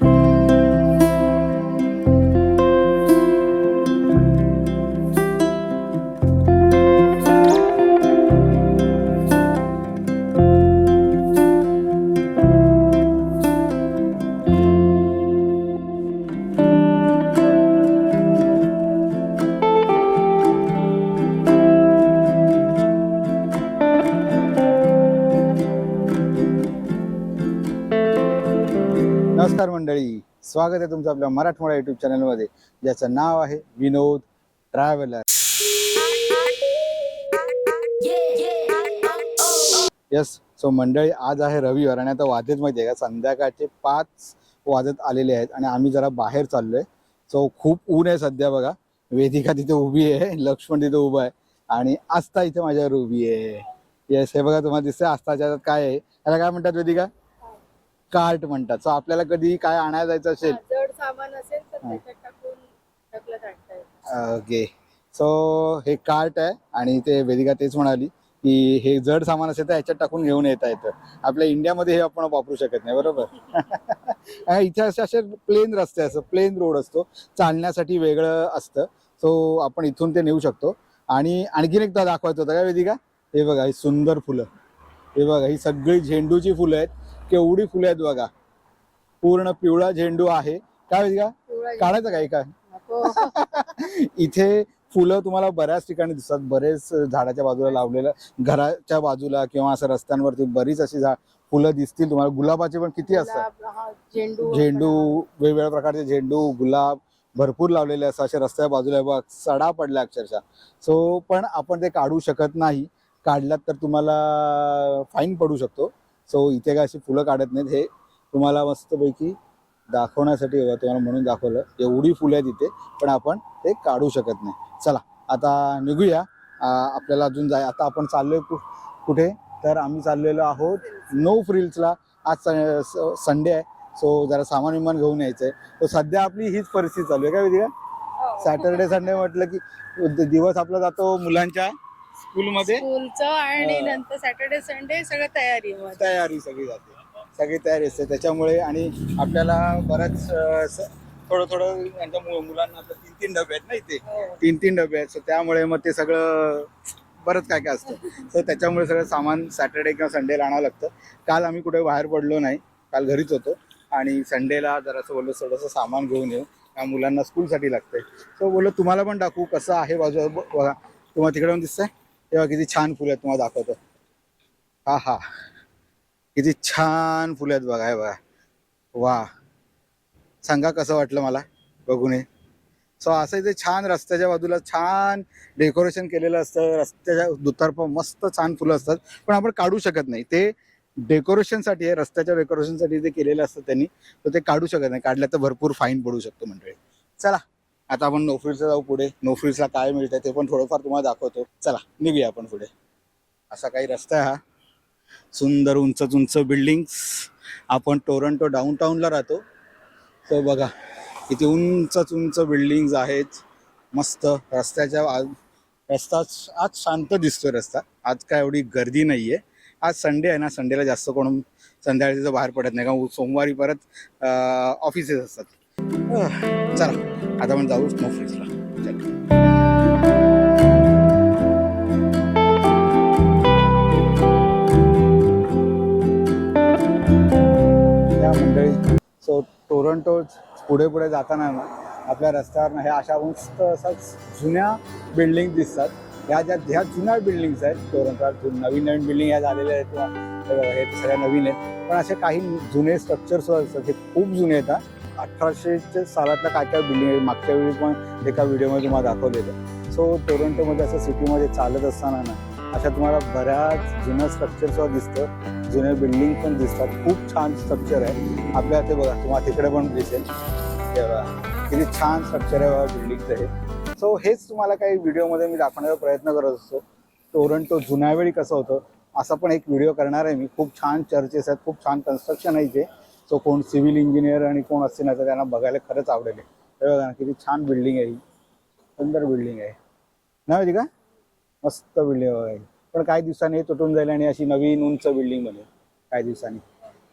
you. स्वागत आहे तुमचं आपल्या मराठमोळा युट्यूब चॅनलमध्ये ज्याचं नाव आहे विनोद ट्रॅव्हलर यस सो मंडळी आज आहे रविवार आणि आता वाजत माहिती आहे का? संध्याकाळचे पाच वाजत आलेले आहेत आणि आम्ही जरा बाहेर चाललोय. सो खूप ऊन आहे सध्या बघा. वेदिका तिथे उभी आहे लक्ष्मण तिथे उभा आहे आणि आस्था इथे माझ्यावर उभी आहे. येस हे बघा तुम्हाला दिसतंय आस्थाच्या काय आहे? याला काय म्हणतात वेदिका? कार्ट म्हणतात. सो आपल्याला कधी काय आणायला जायचं असेल जड सामान असेल तर हा. त्याच्यात टाकून ढकलत आणता येतं. ओके. सो हे कार्ट आहे आणि ते वेदिका तेच म्हणाली की हे जड सामान असेल तर ह्याच्यात टाकून घेऊन येता येतं. आपल्या इंडियामध्ये हे आपण वापरू शकत नाही बरोबर? इथे असे असे प्लेन रस्ते असं प्लेन रोड असतो. चालण्यासाठी वेगळं असतं. सो आपण इथून ते नेऊ शकतो. आणि आणखीन एकदा दाखवायचं होतं का वेदिका? हे बघा ही सुंदर फुलं. हे बघा ही सगळी झेंडूची फुलं आहेत. केवढी फुलं आहेत बघा. पूर्ण पिवळा झेंडू आहे. काय पिवळा काढायचं काय काय. इथे फुलं तुम्हाला बऱ्याच ठिकाणी दिसतात. बरेच झाडाच्या बाजूला लावलेलं घराच्या बाजूला किंवा असं रस्त्यांवरती बरीच अशी झा फुलं दिसतील तुम्हाला. गुलाबाचे पण किती असतात? झेंडू. झेंडू वेगवेगळ्या प्रकारचे झेंडू गुलाब भरपूर लावलेले असतात. असे रस्त्या बाजूला बघ सडा पडल्या अक्षरशः. सो पण आपण ते काढू शकत नाही. काढलात तर तुम्हाला फाईन पडू शकतो. सो इथे काय अशी फुलं काढत नाहीत. हे तुम्हाला मस्तपैकी दाखवण्यासाठी बघा तुम्हाला म्हणून दाखवलं. एवढी फुलं आहेत इथे पण आपण ते काढू शकत नाही. चला आता निघूया. आपल्याला अजून जाय आता आपण चाललोय कु कुठे? तर आम्ही चाललेलो आहोत नो फ्रिल्सला. आज संडे आहे सो जरा सामान विमान घेऊन यायचंय. तर सध्या आपली हीच परिस्थिती चालू आहे काय विधिका? हो. सॅटर्डे संडे म्हटलं की दिवस आपला जातो मुलांच्या. स्कूलमध्ये? स्कूलचं आणि हा. नंतर सॅटर्डे संडे सगळं तयारी तयारी सगळी जाते. सगळी तयारी असते. त्याच्यामुळे आणि आपल्याला अं, स- थोडं थोडं यांच्या मु- मुलांना आता तीन तीन डबे आहेत ना इथे? हो. तीन तीन डबे आहेत. सो त्यामुळे मग ते सगळं बरंच काय काय असतं. सो त्याच्यामुळे सगळं सामान सॅटर्डे किंवा संडेला आणावं लागतं. काल आम्ही कुठे बाहेर पडलो नाही. काल घरीच होतो. आणि संडेला जरासं बोललो थोडंसं सामान घेऊन येऊ. या मुलांना स्कूलसाठी लागतंय. सो बोललो तुम्हाला पण दाखवू कसं आहे बाजू बघा तुम्हाला तिकडे पण दिसतंय? तेव्हा किती छान फुलं आहेत तुम्हाला दाखवतो. हा हा. किती छान फुलं आहेत बघा हे बघा. वा. सांगा कसं वाटलं मला? बघून सो असं इथे छान रस्त्याच्या बाजूला छान डेकोरेशन केलेलं असतं. रस्त्याच्या दुतर्फ मस्त छान फुलं असतात. पण आपण काढू शकत नाही. ते डेकोरेशनसाठी आहे रस्त्याच्या डेकोरेशनसाठी ते केलेलं असतं त्यांनी तर ते काढू शकत नाही. काढलं तर भरपूर फाईन पडू शकतो मंडळी. चला. आता आपण नोफ्रीजला जाऊ पुढे. नोफ्रीजला काय मिळतंय ते पण थोडंफार तुम्हाला दाखवतो. चला निघूया आपण पुढे. असा काही रस्ता आहे हा. सुंदर उंच उंच बिल्डिंग्स आपण टोरंटो डाऊनटाऊनला राहतो. तर बघा किती उंच उंच बिल्डिंग्स आहेत. मस्त रस्त्याच्या आज रस्ता आज शांत दिसतोय रस्ता. आज काय एवढी गर्दी नाही आहे आज संडे आहे ना. संडेला जास्त कोण संध्याकाळी बाहेर पडत नाही. कारण सोमवारी परत ऑफिसेस असतात. चला आता आपण जाऊ स्नो फ्रीजला त्या मंडळी सो टोरंटो पुढे पुढे जाताना ना आपल्या रस्त्यावर हे अशा उंच असाच जुन्या बिल्डिंग दिसतात. ह्या ज्या ह्या जुन्या बिल्डिंग्स आहेत टोरंटो नवीन नवीन बिल्डिंग ह्या झालेल्या आहेत किंवा हे सगळ्या नवीन आहेत पण असे काही जुने स्ट्रक्चर्स असतात हे खूप जुने येतात अठराशेच्या सालातल्या काय काय बिल्डिंग आहे मागच्या वेळी पण एका व्हिडिओमध्ये तुम्हाला दाखवलेलं. सो टोरंटोमध्ये असं सिटीमध्ये चालत असताना ना अशा तुम्हाला बऱ्याच जुन्या स्ट्रक्चर दिसतं. जुने बिल्डिंग पण दिसतात. खूप छान स्ट्रक्चर आहे. आपल्या ते बघा तुम्हाला तिकडे पण दिसेल. हे किती छान स्ट्रक्चर आहे बघा बिल्डिंगचं हे. सो हेच तुम्हाला काही व्हिडिओमध्ये मी दाखवण्याचा प्रयत्न करत असतो. टोरंटो जुन्या वेळी कसं होतं असा पण एक व्हिडिओ करणार आहे मी. खूप छान चर्चेस आहेत खूप छान कन्स्ट्रक्शन आहे इथे. सो कोण सिव्हिल इंजिनियर आणि कोण असतील ना तर त्यांना बघायला खरंच आवडेल. हे बघा ना किती छान बिल्डिंग आहे ही. सुंदर बिल्डिंग आहे. नाही माहिती का? मस्त बिल्डिंग आहे पण काही दिवसांनी तुटून जाईल आणि अशी नवीन उंच बिल्डिंग बनेल काही दिवसांनी.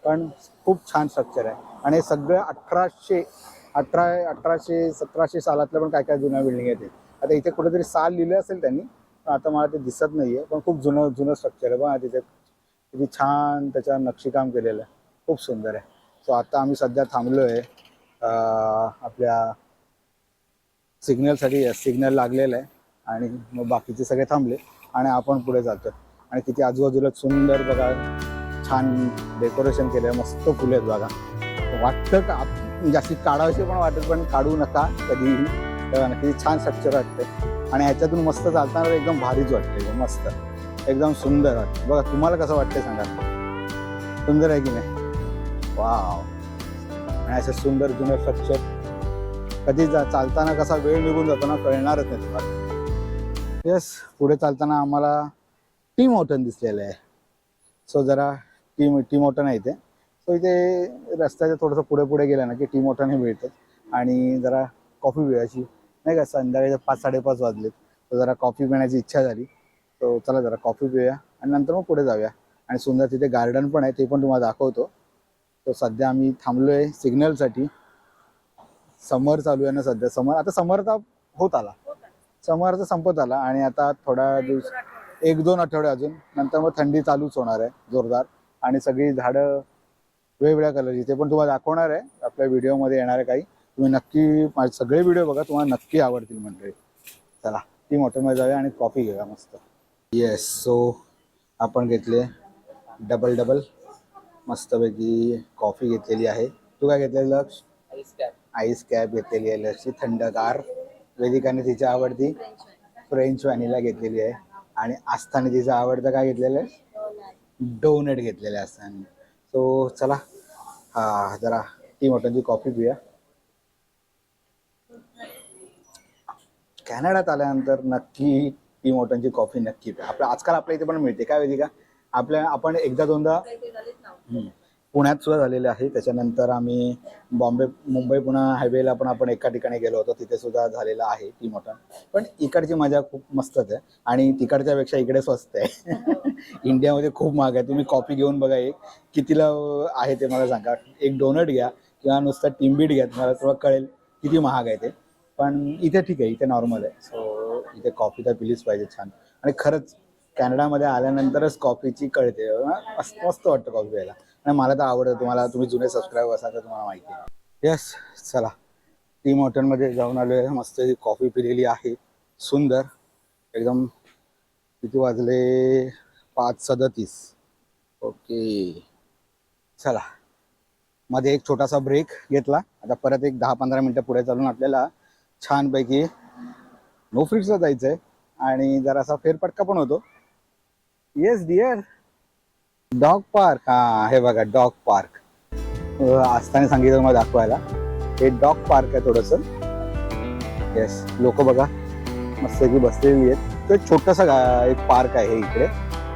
पण खूप छान स्ट्रक्चर आहे. आणि सगळं अठराशे अठरा अठराशे सतराशे सालातल्या पण काय काय जुन्या बिल्डिंग आहेत आता इथे कुठेतरी साल लिहिलं असेल त्यांनी पण आता मला ते दिसत नाही आहे पण खूप जुनं जुनं स्ट्रक्चर आहे बघा तिथे. किती छान त्याच्यावर नक्षीकाम केलेलं आहे. खूप सुंदर आहे. सो आता आम्ही सध्या थांबलो आहे आपल्या सिग्नलसाठी सिग्नल लागलेलं आहे आणि मग बाकीचे सगळे थांबले आणि आपण पुढे जातो आणि किती आजूबाजूला सुंदर बघा छान डेकोरेशन केलं आहे मस्त फुले आहेत बघा. वाटतं का जास्ती काढावशी पण वाटत पण काढू नका कधीही. बघा ना किती छान स्ट्रक्चर वाटतं आणि ह्याच्यातून मस्त चालताना एकदम भारीच वाटते मस्त. एकदम सुंदर वाटतं बघा तुम्हाला कसं वाटतंय सांगा. सुंदर आहे की नाही? वाव. आणि असं सुंदर जुनं स्ट्रक्चर कधी जा चालताना कसा वेळ निघून जातो ना कळणारच नाही तुम्हाला. येस पुढे चालताना आम्हाला टी मोटन दिसलेलं आहे. सो जरा टी टी मोटन आहे इथे. सो इथे रस्त्याच्या थोडंसं पुढे पुढे गेलं ना की टी मोटन हे मिळतात आणि जरा कॉफी पिळायची नाही का संध्याकाळी पाच साडेपाच वाजलेत. तर जरा कॉफी पिण्याची इच्छा झाली. तो चला जरा कॉफी पिऊया. आणि नंतर मग पुढे जाऊया. आणि सुंदर तिथे गार्डन पण आहे ते पण तुम्हाला दाखवतो. तर सध्या आम्ही थांबलो आहे सिग्नलसाठी. समर चालू आहे ना सध्या. समर आता समर तर होत आला. समर तर संपत आला आणि आता थोडा दिवस एक दोन आठवडे अजून. नंतर मग थंडी चालूच होणार आहे जोरदार. आणि सगळी झाडं वेगवेगळ्या कलरची ते पण तुम्हाला दाखवणार आहे. आपल्या व्हिडिओमध्ये येणार आहे काही. तुम्ही नक्की माझे सगळे व्हिडिओ बघा. तुम्हाला नक्की आवडतील मंडळी चला ती मोटरमध्ये जाऊया आणि कॉफी घेऊया मस्त. येस सो आपण घेतले डबल डबल मस्तपैकी कॉफी घेतलेली आहे. तू काय घेतलेलं लक्ष? आईस कॅप घेतलेली आहे लसी थंडगार. वेदिकाने तिची आवडती. फ्रेंच व्हॅनिला घेतलेली आहे. आणि आस्थाने तिचं आवडतं काय घेतलेलं आहे? डोनट घेतलेलं आहे आस्थाने. सो चला. हा जरा टी मटनची कॉफी पिऊया. कॅनडात आल्यानंतर नक्की टी मोटनची कॉफी नक्की प्या. आपल्या आजकाल आपल्या इथे पण मिळते काय माहिती का आपल्या आपण एकदा दोनदा. पुण्यात सुद्धा झालेले आहे. त्याच्यानंतर आम्ही बॉम्बे मुंबई पुणे हायवेला पण आपण एका ठिकाणी गेलो होतो. तिथे सुद्धा झालेला आहे ती मटन पण इकडची मजा खूप मस्तच आहे. आणि तिकडच्या पेक्षा इकडे स्वस्त आहे. इंडियामध्ये खूप महाग आहे. तुम्ही कॉफी घेऊन बघा एक. कितीला आहे ते मला सांगा. एक डोनट घ्या किंवा नुसतं टिंबीट घ्या. तुम्हाला थोडं कळेल किती महाग आहे ते. पण इथे ठीक आहे. इथे नॉर्मल आहे. सो इथे कॉफी तर पिलीच पाहिजे छान. आणि खरंच कॅनडामध्ये आल्यानंतरच कॉफीची कळते. मस्त मस्त वाटतं कॉफी प्यायला. आणि मला तर आवडतं. तुम्हाला तुम्ही जुने सबस्क्राईबर असाल तर तुम्हाला माहिती आहे. येस चला. टीम हॉटेलमध्ये जाऊन आलो आहे मस्त कॉफी पिलेली आहे. सुंदर. एकदम किती वाजले? पाच सदतीस. ओके. चला. मध्ये एक छोटासा ब्रेक घेतला. आता परत एक दहा पंधरा मिनटं पुढे चालून आपल्याला छानपैकी नो फ्रिक्सला जायचं आहे आणि जरासा फेरफटका पण होतो. येस डिअर डॉग पार्क हा हे बघा डॉग पार्क आस्थाने सांगितलं मला दाखवायला. हे डॉग पार्क आहे थोडंसं. येस लोक बघा. मस्त बसलेली आहेत. तो एक छोटासा एक पार्क आहे इकडे.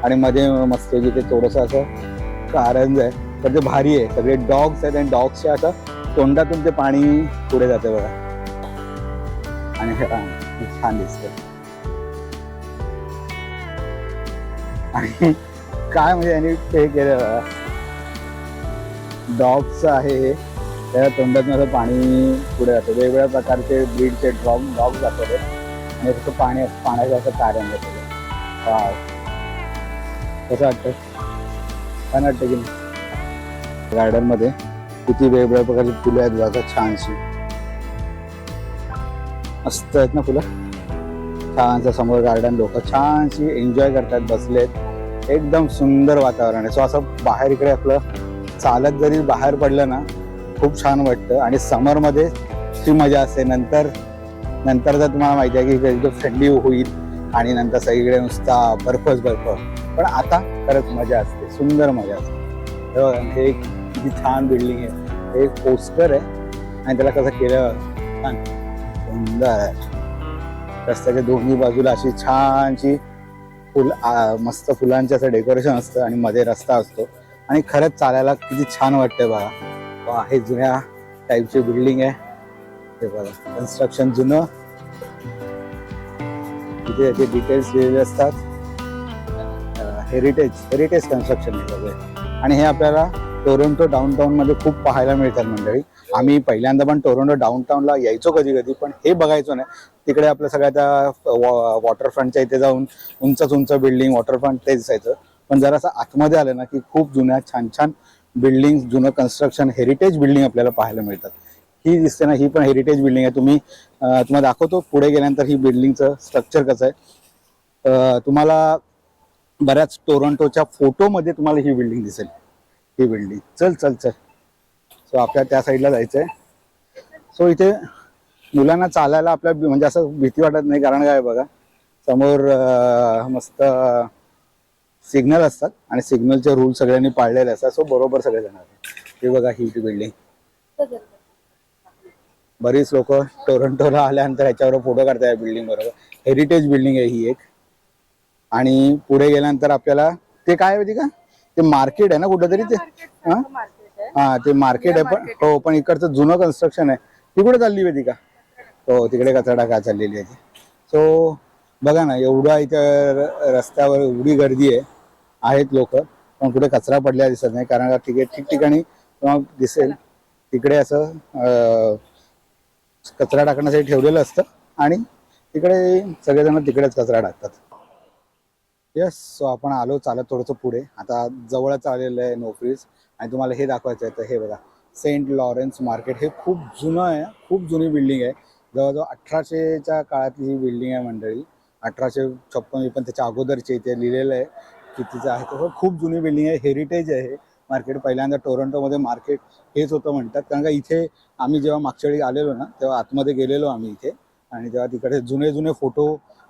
आणि मध्ये मस्त ते थोडंसं असं कारंज आहे. तर ते भारी आहे. सगळे डॉग्स आहेत आणि डॉग्सच्या असं तोंडातून ते पाणी पुढे जाते बघा. आणि हे हे छान दिसतं आणि काय म्हणजे यांनी हे केलं डॉग्स आहे त्या तोंडातून असं पाणी पुढे जातं. वेगवेगळ्या प्रकारचे ब्रीडचे ड्रॉग डॉग जातात आणि फक्त पाणी पाण्याचं असं कारण जातं कसं वाटतं? छान वाटतं की नाही? किती वेगवेगळ्या प्रकारची फुलं आहेत बघा. छानशी. मस्त आहेत ना फुलं? छानसं समोर गार्डन लोक छानशी एन्जॉय करतात बसलेत. एकदम सुंदर वातावरण आहे. सो असं बाहेर इकडे आपलं चालत जरी बाहेर पडलं ना खूप छान वाटतं. आणि समरमध्ये ती मजा असते. नंतर नंतर जर तुम्हाला माहिती आहे की एकदम थंडी होईल आणि नंतर सगळीकडे नुसता बर्फच बर्फ. पण आता खरंच मजा असते. सुंदर मजा असते. हे एक किती छान बिल्डिंग आहे. हे एक पोस्टर आहे. आणि त्याला कसं केलं? छान. सुंदर आहे. रस्त्याच्या दोन्ही बाजूला अशी छानशी फुल मस्त फुलांचं असं डेकोरेशन असतं आणि मध्ये रस्ता असतो. आणि खरंच चालायला किती छान वाटतंय बघा. हे जुन्या टाईपची बिल्डिंग आहे. हे बघा कन्स्ट्रक्शन जुनं. तिथे याचे डिटेल्स दिलेले असतात. हेरिटेज हेरिटेज कन्स्ट्रक्शन आहे सगळे. आणि हे आपल्याला टोरंटो डाऊनटाऊनमध्ये खूप पाहायला मिळतात मंडळी. आम्ही पहिल्यांदा पण टोरंटो डाऊनटाऊनला यायचो कधी कधी पण हे बघायचो नाही. तिकडे आपल्या सगळ्या त्या वॉटरफ्रंटच्या इथे जाऊन उंचच उंच बिल्डिंग वॉटरफ्रंट ते दिसायचं. पण जरा असं आतमध्ये आलं ना की खूप जुन्या छान छान बिल्डिंग जुनं कन्स्ट्रक्शन हेरिटेज बिल्डिंग आपल्याला पाहायला मिळतात. ही दिसते ना ही पण हेरिटेज बिल्डिंग आहे. तुम्ही तुम्हाला दाखवतो पुढे गेल्यानंतर ही बिल्डिंगचं स्ट्रक्चर कसं आहे. तुम्हाला बऱ्याच टोरंटोच्या फोटोमध्ये तुम्हाला ही बिल्डिंग दिसेल. ही बिल्डिंग चल चल चल. सो आपल्या त्या साईडला जायचं आहे सो इथे मुलांना चालायला आपल्या म्हणजे असं भीती वाटत नाही कारण काय बघा समोर मस्त सिग्नल असतात आणि सिग्नलचे रूल सगळ्यांनी पाळलेले असतात सो बरोबर सगळे जाणार हे बघा ही बिल्डिंग बरीच लोक टोरंटोला आल्यानंतर ह्याच्यावर फोटो काढतात या बिल्डिंग बरोबर. हेरिटेज बिल्डिंग आहे ही एक. आणि पुढे गेल्यानंतर आपल्याला ते काय होती का ते मार्केट आहे ना कुठंतरी ते? हा? हा. ते मार्केट आहे पण हो पण इकडचं जुनं कन्स्ट्रक्शन आहे. ती कुठे चालली होती का? हो तिकडे कचरा का चाललेली आहे सो बघा ना एवढा इथं रस्त्यावर एवढी गर्दी आहे आहेत लोक पण कुठे कचरा पडलेला दिसत नाही. कारण का ठिकठिकाणी दिसेल तिकडे असं कचरा टाकण्यासाठी ठेवलेलं असतं आणि तिकडे सगळेजण तिकडेच कचरा टाकतात. येस सो आपण आलो चालत थोडंसं पुढे. आता जवळच आलेलं आहे नोकरीज आणि तुम्हाला हे दाखवायचं आहे तर हे बघा. सेंट लॉरेन्स मार्केट हे खूप जुनं आहे खूप जुनी बिल्डिंग आहे. जवळजवळ अठराशेच्या काळातली ही बिल्डिंग आहे मंडळी. अठराशे छप्पन पण त्याच्या अगोदरचे इथे लिहिलेलं आहे कितीचं आहे. तर खूप जुनी बिल्डिंग आहे हेरिटेज आहे मार्केट पहिल्यांदा टोरंटोमध्ये मार्केट हेच होतं म्हणतात. कारण का इथे आम्ही जेव्हा मागच्या वेळी आलेलो ना तेव्हा आतमध्ये गेलेलो आम्ही इथे. आणि तेव्हा तिकडे जुने जुने फोटो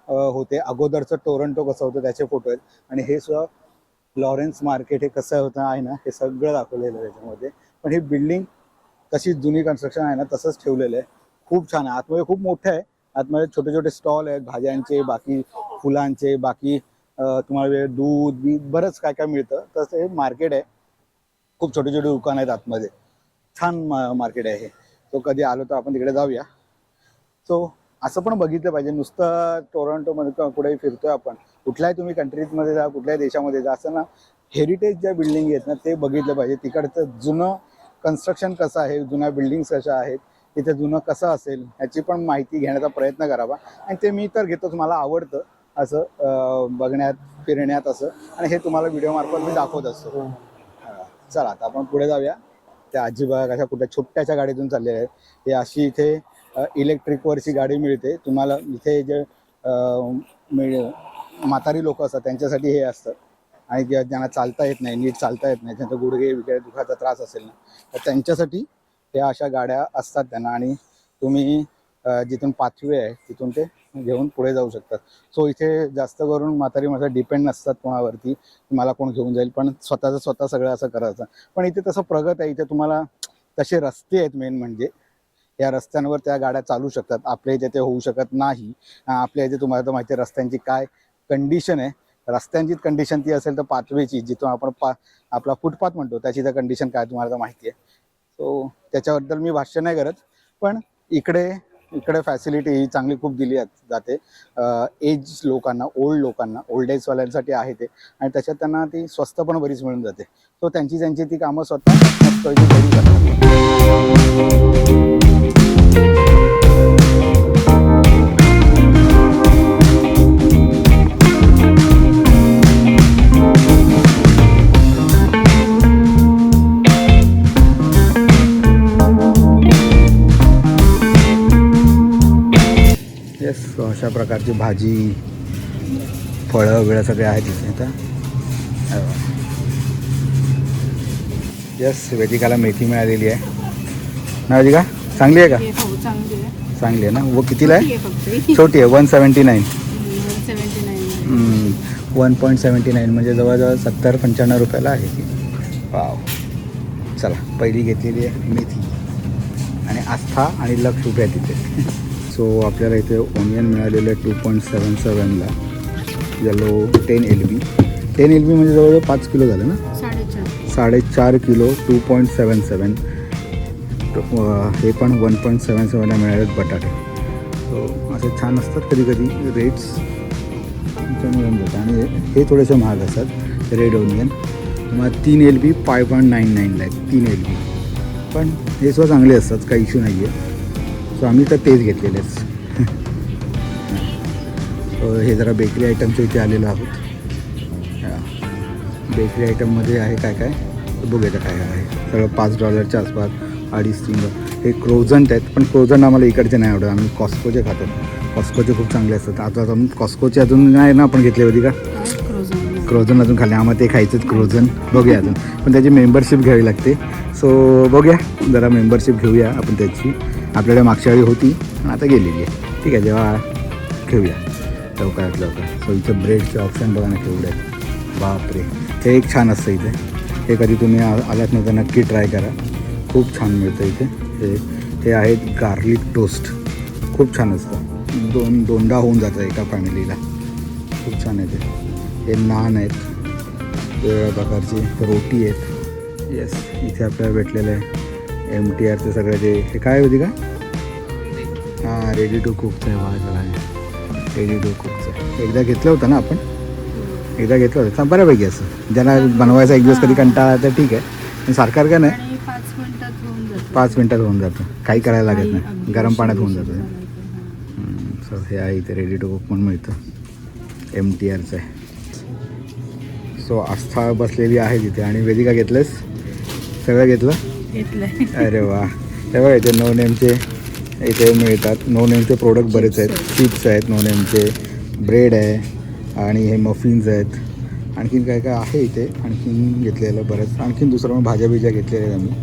होते. अगोदरचं टोरंटो कसं होतं त्याचे फोटो आहेत. आणि हे सुद्धा लॉरेन्स मार्केट हे कसं होतं आहे ना हे सगळं दाखवलेलं आहे त्याच्यामध्ये. पण ही बिल्डिंग तशी जुनी कन्स्ट्रक्शन आहे ना तसंच ठेवलेलं आहे. खूप छान आहे. आतमध्ये खूप मोठं आहे. आतमध्ये छोटे छोटे स्टॉल आहेत भाज्यांचे बाकी फुलांचे बाकी तुम्हाला वेळ दूध बीध बरंच काय काय मिळतं. तसं हे मार्केट आहे. खूप छोटे छोटे दुकान आहेत आतमध्ये. छान मार्केट आहे हे. तो कधी आलो तर आपण तिकडे जाऊया. सो असं पण बघितलं पाहिजे. नुसतं टोरंटोमध्ये कुठेही फिरतोय आपण. कुठल्याही तुम्ही कंट्रीजमध्ये जा कुठल्याही देशामध्ये जा असं ना हेरिटेज ज्या बिल्डिंग आहेत ना ते बघितलं पाहिजे. तिकडचं जुनं कन्स्ट्रक्शन कसं आहे? जुन्या बिल्डिंग्स कशा आहेत? तिथे जुनं कसं असेल ह्याची पण माहिती घेण्याचा प्रयत्न करावा. आणि ते मी तर घेतोच मला आवडतं असं बघण्यात फिरण्यात असं. आणि हे तुम्हाला व्हिडिओ मार्फत मी दाखवत असतो. हा. चला आता आपण पुढे जाऊया. त्या आजी बघा कशा कुठल्या छोट्याच्या गाडीतून चाललेल्या आहेत. हे अशी इथे इलेक्ट्रिकवरची गाडी मिळते. तुम्हाला इथे जे मिळ म्हातारी लोक असतात त्यांच्यासाठी हे असतं. आणि ज्यांना चालता येत नाही नीट चालता येत नाही त्यांचा गुडघे वगैरे दुखाचा त्रास असेल ना तर त्यांच्यासाठी ह्या अशा गाड्या असतात त्यांना आणि तुम्ही जिथून पाथवे आहे तिथून ते घेऊन पुढे जाऊ शकतात. सो इथे जास्त करून म्हातारी माझं डिपेंड नसतात कोणावरती मला कोण घेऊन जाईल पण स्वतःचं स्वतः सगळं असं करायचं. पण इथे तसं प्रगत आहे इथे तुम्हाला तसे रस्ते आहेत मेन म्हणजे. या रस्त्यांवर त्या गाड्या चालू शकतात. आपल्या इथे ते होऊ शकत नाही. आपल्या इथे तुम्हाला तर माहिती आहे रस्त्यांची काय कंडिशन आहे. रस्त्यांचीच कंडिशन ती असेल तर पाथवेची जिथून आपण पा आपला फुटपाथ म्हणतो त्याची तर कंडिशन काय तुम्हाला तर माहिती आहे. सो त्याच्याबद्दल मी भाष्य नाही करत. पण इकडे इकडे फॅसिलिटी ही चांगली खूप दिली जाते एज लोकांना ओल्ड लोकांना ओल्ड एजवाल्यांसाठी आहे ते. आणि त्याच्यात त्यांना ती स्वस्त पण बरीच मिळून जाते. सो त्यांची त्यांची ती कामं स्वतः मस्त प्रकारची भाजी फळं वगैरे सगळे आहेत तिथे आता. येस वेदिकाला मेथी मिळालेली आहे. ना वेदिका? चांगली आहे का? हे चांगली आहे. ना? व कितीला आहे? छोटी आहे one seventy nine one point seventy nine म्हणजे जवळजवळ सत्तर पंच्याण्णव रुपयाला आहे ती. वाव चला पहिली घेतलेली आहे मेथी. आणि आस्था आणि लक्ष आहे तिथे. सो आपल्याला इथे ओनियन मिळालेलं आहे two point seven सेवनला yellow ten L B ten L B म्हणजे जवळजवळ पाच किलो झालं ना? साडेचार. साडेचार kilo two point seven seven हे पण वन पॉईंट सेवन सेवनला मिळालेत बटाटे. सो असे छान असतात कधी कधी रेट्स मिळून जातात. आणि हे थोडेसे महाग असतात. रेड ओनियन मग तीन L B five point nine नाईनला आहेत. तीन एल बी पण हे सुद्धा चांगले असतात. काही इश्यू नाही आहे सो आम्ही तर तेच घेतलेले हे जरा बेकरी आयटमच्या इथे आलेलो आहोत. बेकरी आयटममध्ये आहे काय काय? बघूया काय काय आहे. सगळं पाच डॉलरच्या आसपास अडीच तीन हे क्रोझंट आहेत पण क्रोझंट आम्हाला इकडचे नाही आवडत. आम्ही कॉस्कोचे खातो. कॉस्कोचे खूप चांगले असतात. आता अजून कॉस्कोचे अजून नाही ना आपण घेतले होती का? क्रोझन क्रोझन अजून खाल्ले. आम्हाला ते खायचंच क्रोझन बघूया अजून. पण त्याची मेंबरशिप घ्यावी लागते. सो बघूया. जरा मेंबरशिप घेऊया आपण त्याची. आपल्याकडे मागच्या वेळी होती पण आता गेलेली आहे. ठीक आहे जेव्हा ठेवूया. लवकरात लवकर. सो इथं ब्रेडचे ऑप्शन बघा ना केवढे आहेत. बापरे. हे एक छान असतं इथे. हे कधी तुम्ही आ नाही नव्हतं नक्की ट्राय करा. खूप छान मिळतं इथे. हे हे आहेत गार्लिक टोस्ट खूप छान असतं. दोन दोनदा होऊन जातं एका फॅमिलीला खूप छान आहे ते. हे नान आहेत. वेगवेगळ्या प्रकारची रोटी आहेत. येस इथे आपल्याला भेटलेलं आहे. एम टी आरचं सगळं जे हे काय होती का? हां रेडी टू कुकचं आहे बघा रेडी टू कुकचं एकदा घेतलं होतं ना आपण? एकदा घेतलं होतं. बऱ्यापैकी असं. ज्यांना बनवायचा एक दिवस कधी कंटाळा तर ठीक आहे. पण सारखं का नाही? पाच मिनिटात होऊन जातं. काही करायला लागत नाही. गरम पाण्यात होऊन जातं. घालायचं, हां. आहे इथे रेडी टू कुक पण मिळतं. एम टी आरचं आहे. सो आस्था बसलेली आहे तिथे. आणि वेदिका घेतलंस सगळं घेतलं? घेतलंय. अरे वा. हे बघा इथे नो नेमचे इथे मिळतात. नो नेमचे प्रोडक्ट बरेच आहेत. चिप्स आहेत नो नेमचे ब्रेड आहे. आणि हे मफिन्स आहेत. आणखीन काय काय आहे इथे? आणखीन घेतलेलं बरंच. आणखीन दुसरं मग भाज्या बिज्या घेतलेल्या आहेत आम्ही.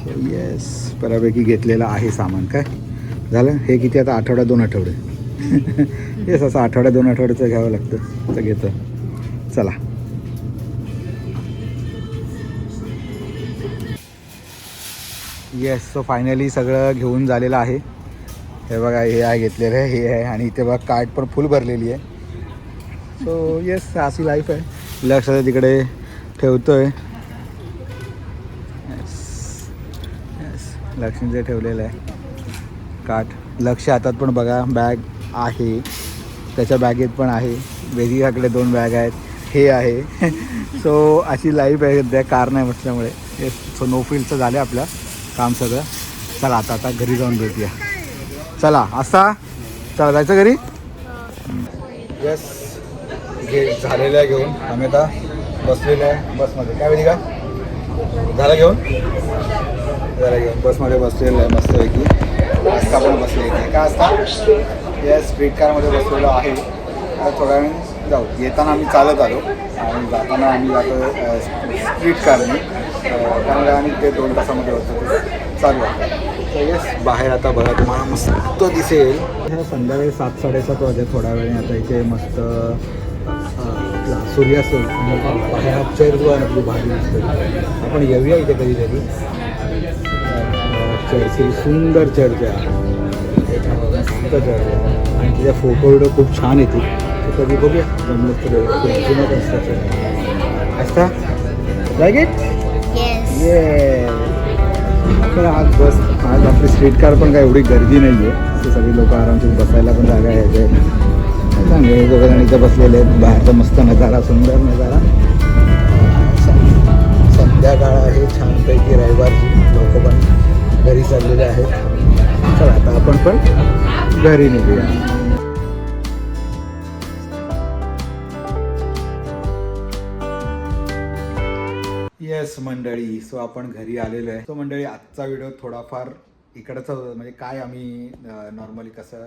सो येस बऱ्यापैकी घेतलेलं आहे सामान. काय? झालं? हे किती? आता आठवडा दोन आठवडे. येस असं आठवड्या दोन आठवड्याचं घ्यावं लागतं. तर घेतं. चला. येस सो फायनली सगळं घेऊन झालेलं आहे. हे बघा हे आहे घेतलेलं आहे हे आहे. आणि इथे बघा कार्ट पण फुल भरलेली आहे. सो येस अशी लाईफ आहे. लक्ष आता तिकडे ठेवतोय. येस येस लक्ष्मीचं ठेवलेलं आहे. काट लक्ष हातात पण बघा बॅग आहे. त्याच्या बॅगेत पण आहे. वेदिकाकडे दोन बॅग आहेत. हे आहे. सो अशी लाईफ आहे. सध्या कार नाही म्हटल्यामुळे. येस सो नो फील्डचं झालं आपल्या काम सगळं. चला आता आता घरी जाऊन भेटूया. चला असा चला जायचं घरी? येस घे झालेलं आहे घेऊन. आम्ही आता बसलेलं आहे बसमध्ये. काय माहिती का झालं घेऊन? झालं घेऊन. बसमध्ये बसलेलं आहे मस्तपैकी. आस्था पण बसले आहे काय असता या स्ट्रीट कारमध्ये बसलेलो आहे. थोड्या वेळ जाऊ. येताना आम्ही चालत आलो. आणि जाताना आम्ही जातो स्ट्रीट कारने त्यामुळे आणि ते दोन तासामध्ये होतं. ते चालू आहे. येस बाहेर आता बघा तुम्हाला मस्त दिसेल. संध्याकाळी सात साडेसात वाजे थोड्या वेळाने आता इथे मस्त सूर्यास्त बाहेर चर्च वर भारी असतो आपण येऊया इथे कधीतरी. चर्च ही सुंदर चर्च आहे. मस्त चर्च आहे. आणि तिथे फोटो विडो खूप छान येतील. ते कधी बघूया. जमलं तर खूप असता? लाईक इट ये पण आज बस. आज आपली स्ट्रीट कार पण काय एवढी गर्दी नाही आहे सगळी लोक आरामशीर बसायला पण जागा आहे चांगले दोघं जण इथं बसलेले आहेत. बाहेरचा मस्त नजारा सुंदर नजारा. संध्याकाळ आहे छानपैकी रविवारची लोक पण घरी चाललेले आहेत. चला आता आपण पण घरी निघूया. येस मंडळी. सो आपण घरी आलेलो आहे. सो मंडळी आजचा व्हिडिओ थोडाफार इकडचा म्हणजे काय आम्ही नॉर्मली कसं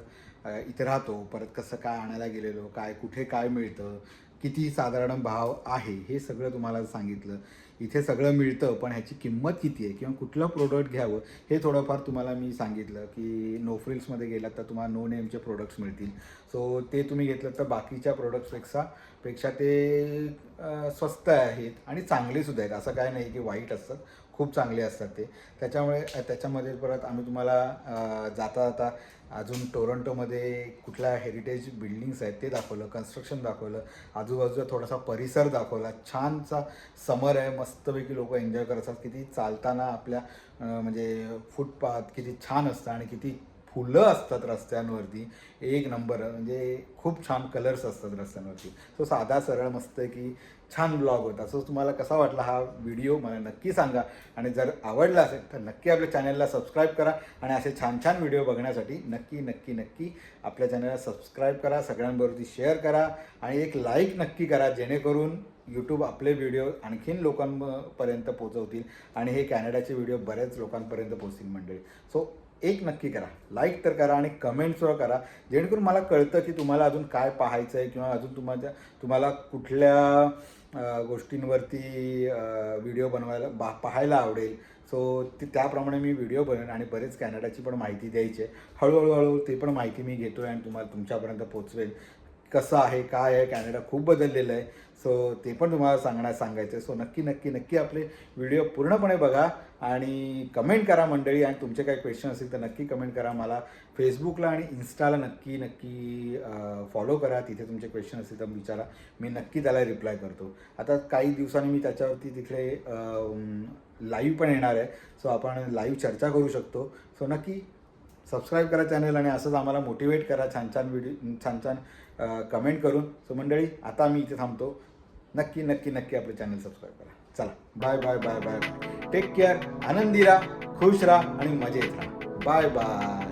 इथे राहतो परत कसं काय आणायला गेलेलो काय कुठे काय मिळतं किती साधारण भाव आहे हे सगळं तुम्हाला सांगितलं. इथे सगळं मिळतं पण ह्याची किंमत किती आहे किंवा कुठलं प्रोडक्ट घ्यावं हे थोडंफार तुम्हाला मी सांगितलं की नो फ्रिल्समध्ये गेलात तर तुम्हाला नो नेमचे प्रोडक्ट्स मिळतील. सो ते तुम्ही घेतलं तर बाकीच्या प्रोडक्ट्सपेक्षा पेक्षा ते स्वस्त आहेत आणि चांगलेसुद्धा आहेत. असं काय नाही की वाईट असतात. खूप चांगले असतात ते. त्याच्यामुळे त्याच्यामध्ये परत आम्ही तुम्हाला जाता जाता अजून टोरंटोमध्ये कुठल्या हेरिटेज बिल्डिंग्स आहेत ते दाखवलं कन्स्ट्रक्शन दाखवलं आजूबाजूचा थोडासा परिसर दाखवला. छानसा समर आहे. मस्तपैकी लोक एन्जॉय करतात किती चालताना आपल्या म्हणजे फुटपाथ किती छान असतं आणि किती फुलं असतात रस्त्यांवरती. एक नंबर म्हणजे खूप छान कलर्स असतात रस्त्यांवरती. सो साधा सरळ मस्त आहे की छान ब्लॉग होता. सो तुम्हाला कसा वाटला हा व्हिडिओ मला नक्की सांगा. आणि जर आवडला असेल तर नक्की आपल्या चॅनलला सबस्क्राईब करा. आणि असे छान छान व्हिडिओ बघण्यासाठी नक्की नक्की नक्की आपल्या चॅनलला सबस्क्राईब करा. सगळ्यांबरोबर शेअर करा. आणि एक लाईक नक्की करा जेणेकरून यूट्यूब आपले व्हिडिओ आणखीन लोकांपर्यंत पोहोचवतील आणि हे कॅनडाचे व्हिडिओ बऱ्याच लोकांपर्यंत पोहोचतील मंडळी. सो एक नक्की करा. लाईक तर करा आणि कमेंट्सवर करा. जेणेकरून मला कळतं की तुम्हाला अजून काय पाहायचं आहे किंवा अजून तुम्हाला तुम्हाला कुठल्या गोष्टींवरती व्हिडिओ बनवायला बा पाहायला आवडेल. सो ती त्याप्रमाणे मी व्हिडिओ बनवेन आणि बरेच कॅनडाची पण माहिती द्यायची आहे. हळूहळू हळूहळू ते पण माहिती मी घेतो आहे आणि तुम्हाला तुमच्यापर्यंत पोचवेल कसं आहे काय आहे कॅनडा खूप बदललेलं आहे. सो ते पण तुम्हाला सांगण्यास सांगायचं आहे. सो नक्की नक्की नक्की आपले व्हिडिओ पूर्णपणे बघा आणि कमेंट करा मंडळी. आणि तुमचे काही क्वेश्चन असतील तर नक्की कमेंट करा मला. फेसबुकला आणि इन्स्टाला नक्की नक्की फॉलो करा. तिथे तुमचे क्वेश्चन असतील तर विचारा. मी नक्की त्याला रिप्लाय करतो. आता काही दिवसांनी मी त्याच्यावरती तिथे लाईव्ह पण येणार आहे. सो आपण लाईव्ह चर्चा करू शकतो. सो नक्की सबस्क्राईब करा चॅनल आणि असंच आम्हाला मोटिवेट करा. छान छान व्हिडिओ छान छान कमेंट करून. सो मंडळी आता मी इथे थांबतो. नक्की नक्की नक्की आपलं चॅनल सबस्क्राईब करा. चला. Bye bye bye bye take care आनंदी राहा खुश राहा आणि मजेत राहा. Bye bye